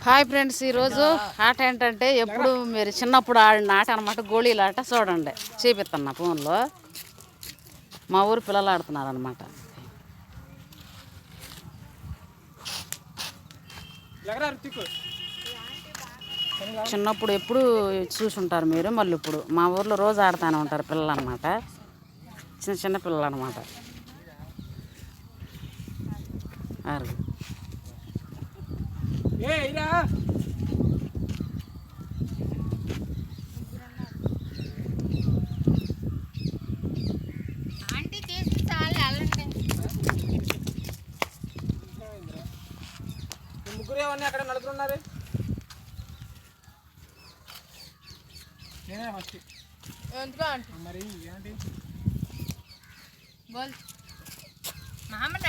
Hi friends ఈరోజు ఆట ఏంటంటే ఎప్పుడు మీరు చిన్నప్పుడు ఆడిన ఆట అనమాట గోళీల ఆట. చూడండి చూపిస్తున్నా ఫోన్లో. మా ఊరు పిల్లలు ఆడుతున్నారు అనమాట చిన్నప్పుడు ఎప్పుడు చూసుంటారు మీరు? మళ్ళీ ఇప్పుడు మా ఊర్లో రోజు ఆడుతూనే ఉంటారు పిల్లలు అనమాట చిన్న చిన్న పిల్లలు అనమాట ముగ్గురు ఏమన్నా అక్కడ నలుగురు ఉన్నారు? నేనే ఫస్ట్ ఎందుకో ఆంటీ? మరి ఏంటి? బోల్. తెత్తవేంటి